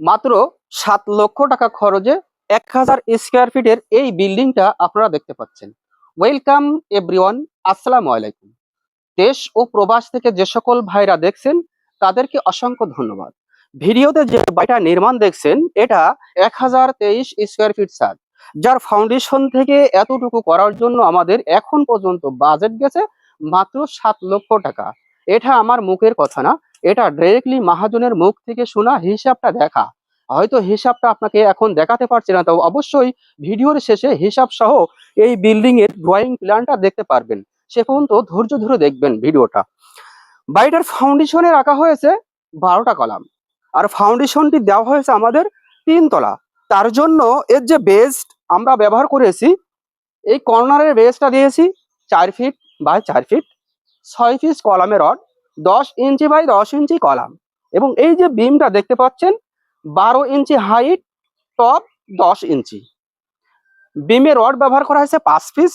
মাত্র সাত লক্ষ টাকা খরচে এক হাজার স্কোয়ার ফিটের এই বিল্ডিংটা আপনারা দেখতে পাচ্ছেন। ওয়েলকাম এভরিওয়ান আসসালামু আলাইকুম। দেশ ও প্রবাস থেকে যে সকল ভাইরা দেখছেন, তাদেরকে অসংখ্য ধন্যবাদ। ভিডিওতে যে বাড়িটা নির্মাণ দেখছেন, এটা এক হাজার তেইশ স্কোয়ার ফিট সাদ যার ফাউন্ডেশন থেকে এতটুকু করার জন্য আমাদের এখন পর্যন্ত বাজেট গেছে মাত্র সাত লক্ষ টাকা। এটা আমার মুখের কথা না। এটা ডাইরেক্টলি মহাজনের মুখ থেকে শোনা হিসাবটা দেখা। হয়তো হিসাবটা আপনাকে এখন দেখাতে পারছি না তো অবশ্যই ভিডিওর শেষে হিসাব সহ এই বিল্ডিং এর ড্রয়িং প্ল্যানটা দেখতে পারবেন। সে পর্যন্ত ধৈর্য ধরে দেখবেন ভিডিওটা। বাড়িটার ফাউন্ডেশনে রাখা হয়েছে বারোটা কলাম। আর ফাউন্ডেশনটি দেওয়া হয়েছে আমাদের তিনতলা তার জন্য এর যে বেস্ট আমরা ব্যবহার করেছি, এই কর্নারের বেসটা দিয়েছি চার ফিট বাই চার ফিট ছয় পিস কলামের রড দশ ইঞ্চি বাই দশ ইঞ্চি কলাম। এবং এই যে বিমটা দেখতে পাচ্ছেন, বারো ইঞ্চি হাইট, টপ দশ ইঞ্চি। বিমে রড ব্যবহার করা হয়েছে পাঁচ পিস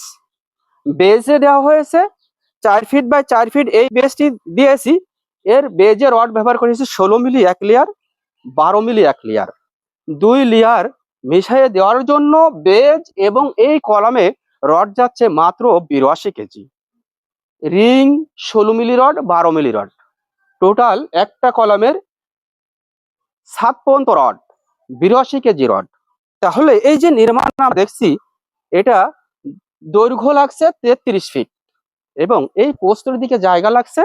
বেজে দেওয়া হয়েছে চার ফিট বাই চার ফিট এই বেজটি দিয়েছি, এর বেজে রড ব্যবহার করেছি ষোলো মিলি এক লেয়ার বারো মিলি এক লেয়ার দুই লেয়ার মিশিয়ে দেওয়ার জন্য বেজ এবং এই কলামে রড যাচ্ছে মাত্র বিরাশি কেজি। রিং ষোলো মিলি রড, বারো মিলি রড। টোটাল একটা কলামের সাত পর্যন্ত রড, বিরাশি কেজি রড। তাহলে এই যে নির্মাণ আমরা দেখছি, এটা দৈর্ঘ্য লাগছে তেত্রিশ ফিট এবং এই পোস্টের দিকে জায়গা লাগছে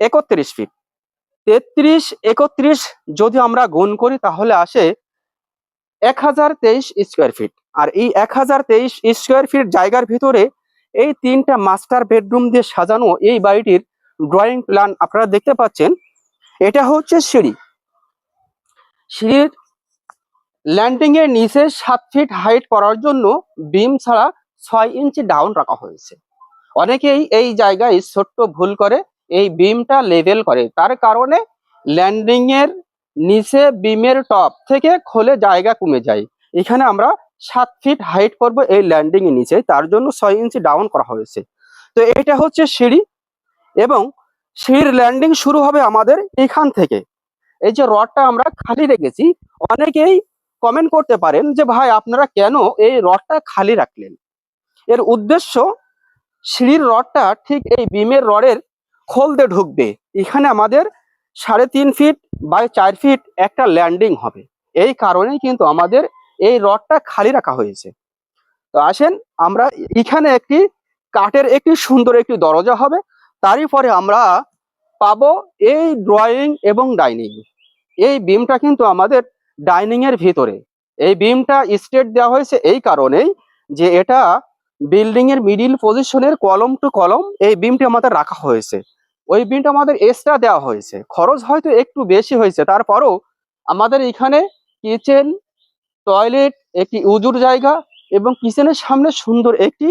একত্রিশ ফিট। তেত্রিশ, একত্রিশ যদি আমরা গুণ করি, তাহলে আসে এক হাজার তেইশ স্কোয়ার ফিট আর এই এক হাজার তেইশ স্কোয়ার ফিট জায়গার ভিতরে এই তিনটা মাস্টার বেডরুম দিয়ে সাজানো এই বাড়িটির ড্রয়িং প্ল্যান আপনারা দেখতে পাচ্ছেন। এটা হচ্ছে সিঁড়ি। সিঁড়ির ল্যান্ডিং এর নিচে সাত ফিট হাইট করার জন্য বিম ছাড়া ছয় ইঞ্চি ডাউন রাখা হয়েছে। অনেকেই এই জায়গায় ছোট্ট ভুল করে এই বিমটা লেভেল করে। তার কারণে ল্যান্ডিং এর নিচে বিমের টপ থেকে খোলে জায়গা কমে যায়। এখানে আমরা সাত ফিট হাইট করব এই ল্যান্ডিং এর নিচে, তার জন্য ছয় ইঞ্চি ডাউন করা হয়েছে। তো এটা হচ্ছে সিঁড়ি এবং সিঁড়ির ল্যান্ডিং শুরু হবে আমাদের এখান থেকে। এই যে রডটা আমরা খালি রেখেছি, অনেকেই কমেন্ট করতে পারেন যে, ভাই, আপনারা কেন এই রডটা খালি রাখলেন? এর উদ্দেশ্য সিঁড়ির রডটা ঠিক এই বিমের রডের খোলতে ঢুকবে। এখানে আমাদের সাড়ে তিন ফিট বাই চার ফিট একটা ল্যান্ডিং হবে। এই কারণেই কিন্তু আমাদের এই রডটা খালি রাখা হয়েছে। তো আসেন, আমরা এখানে একটি কাঠের একটি সুন্দর একটি দরজা হবে, তারই পরে আমরা পাবো এই ড্রয়িং এবং ডাইনিং এই বিমটা কিন্তু আমাদের ডাইনিং এর ভিতরে। এই বিমটা স্টেট দেওয়া হয়েছে এই কারণেই যে এটা বিল্ডিং এর মিডিল পজিশনের কলম টু কলম এই বিমটি আমাদের রাখা হয়েছে। ওই বিমটা আমাদের এক্সট্রা দেওয়া হয়েছে। খরচ হয়তো একটু বেশি হয়েছে, তারপরও আমাদের এখানে কিচেন টয়লেট, একটি উজুর জায়গা এবং কিচেনের সামনে সুন্দর একটি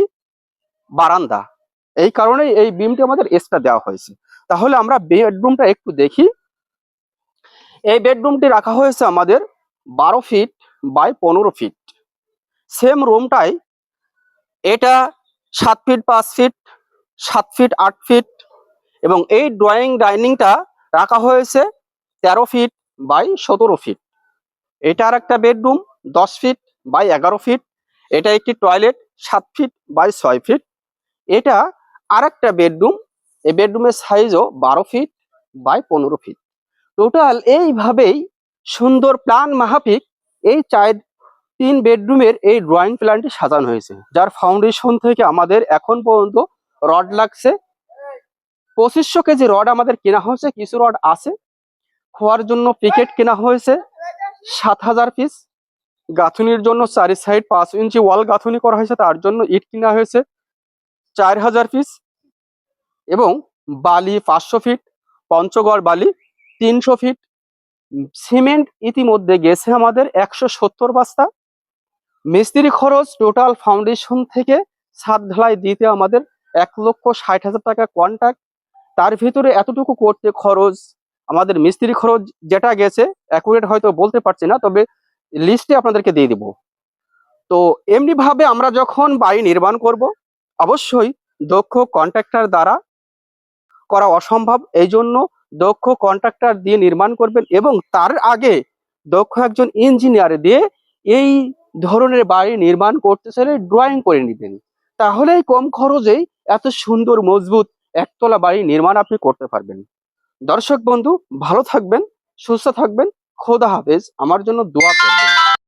বারান্দা। এই কারণে এই বিমটি আমাদের এক্সট্রা দেওয়া হয়েছে। তাহলে আমরা বেডরুমটা একটু দেখি। এই বেডরুমটি রাখা হয়েছে আমাদের বারো ফিট বাই পনেরো ফিট সেম রুমটাই এটা সাত ফিট পাঁচ ফিট সাত ফিট আট ফিট এবং এই ড্রয়িং ডাইনিংটা রাখা হয়েছে তেরো ফিট বাই সতেরো ফিট এটা আর একটা বেডরুম দশ ফিট বাই এগারো ফিট এটা একটি টয়লেট সাত ফিট বাই ছয় ফিট এটা আর একটা বেডরুম এই বেডরুমের সাইজও বারো ফিট বাই পনেরো ফিট টোটাল এইভাবেই সুন্দর প্ল্যান মাহাপিক এই চার, তিন বেডরুমের এই ড্রয়িং প্ল্যানটি সাজানো হয়েছে। যার ফাউন্ডেশন থেকে আমাদের এখন পর্যন্ত রড লাগছে। পঁচিশশো কেজি রড আমাদের কেনা হয়েছে, কিছু রড আছে। খোয়ার জন্য পিকেট কেনা হয়েছে, সাত হাজার পিস গাঁথুনির জন্য চারি সাইড পাঁচ ইঞ্চি ওয়াল গাঁথুনি করা হয়েছে, তার জন্য ইট কিনা হয়েছে। চার হাজার পিস এবং বালি পাঁচশো ফিট পঞ্চগড় বালি তিনশো ফিট সিমেন্ট ইতিমধ্যে গেছে আমাদের একশো সত্তর বস্তা। মিস্ত্রি খরচ টোটাল ফাউন্ডেশন থেকে ছাদ ঢালাই দিতে আমাদের এক লক্ষ ষাট হাজার টাকা কন্ট্যাক্ট তার ভিতরে এতটুকু করতে খরচ, আমাদের মিস্ত্রি খরচ যেটা গেছে অ্যাকুরেট হয়তো বলতে পারছি না, তবে লিস্টে আপনাদেরকে দিয়ে দিব। তো এমনি ভাবে আমরা যখন বাড়ি নির্মাণ করব, অবশ্যই দক্ষ কন্ট্রাক্টর দ্বারা করা অসম্ভব। এই জন্য দক্ষ কন্ট্রাক্টর দিয়ে নির্মাণ করবেন এবং তার আগে দক্ষ একজন ইঞ্জিনিয়ার দিয়ে এই ধরনের বাড়ি নির্মাণ করতে চাইলে ড্রয়িং করে নিবেন। তাহলেই কম খরচেই এত সুন্দর, মজবুত একতলা বাড়ি নির্মাণ আপনি করতে পারবেন। দর্শক বন্ধু, ভালো থাকবেন, সুস্থ থাকবেন। খোদা হাফেজ। আমার জন্য দোয়া করবেন।